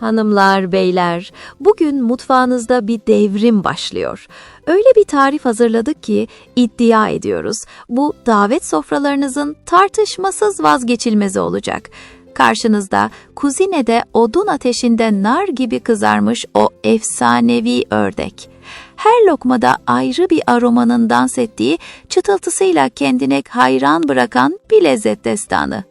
Hanımlar, beyler, bugün mutfağınızda bir devrim başlıyor. Öyle bir tarif hazırladık ki iddia ediyoruz. Bu davet sofralarınızın tartışmasız vazgeçilmezi olacak. Karşınızda kuzinede odun ateşinde nar gibi kızarmış o efsanevi ördek. Her lokmada ayrı bir aromanın dans ettiği, çıtıltısıyla kendine hayran bırakan bir lezzet destanı.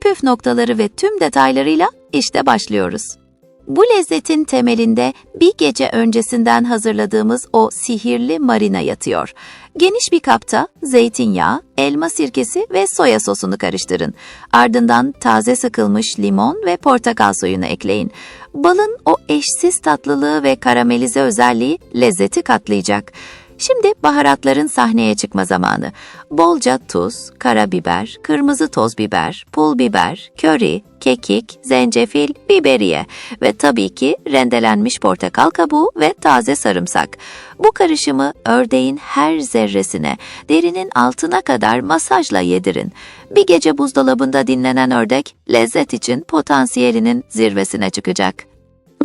Püf noktaları ve tüm detaylarıyla işte başlıyoruz. Bu lezzetin temelinde bir gece öncesinden hazırladığımız o sihirli marina yatıyor. Geniş bir kapta zeytinyağı, elma sirkesi ve soya sosunu karıştırın. Ardından taze sıkılmış limon ve portakal suyunu ekleyin. Balın o eşsiz tatlılığı ve karamelize özelliği lezzeti katlayacak. Şimdi baharatların sahneye çıkma zamanı. Bolca tuz, karabiber, kırmızı toz biber, pul biber, köri, kekik, zencefil, biberiye ve tabii ki rendelenmiş portakal kabuğu ve taze sarımsak. Bu karışımı ördeğin her zerresine, derinin altına kadar masajla yedirin. Bir gece buzdolabında dinlenen ördek lezzet için potansiyelinin zirvesine çıkacak.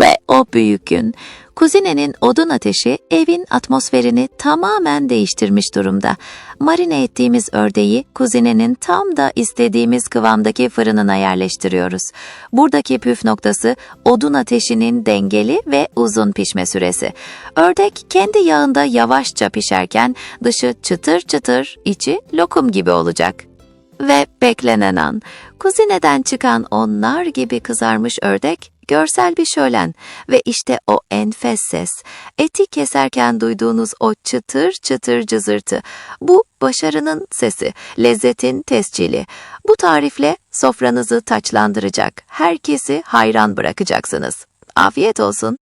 Ve o büyük gün, kuzinenin odun ateşi evin atmosferini tamamen değiştirmiş durumda. Marine ettiğimiz ördeği kuzinenin tam da istediğimiz kıvamdaki fırınına yerleştiriyoruz. Buradaki püf noktası odun ateşinin dengeli ve uzun pişme süresi. Ördek kendi yağında yavaşça pişerken dışı çıtır çıtır, içi lokum gibi olacak. Ve beklenen an, kuzineden çıkan onlar gibi kızarmış ördek, görsel bir şölen ve işte o enfes ses, eti keserken duyduğunuz o çıtır çıtır cızırtı, bu başarının sesi, lezzetin tescili. Bu tarifle sofranızı taçlandıracak, herkesi hayran bırakacaksınız. Afiyet olsun.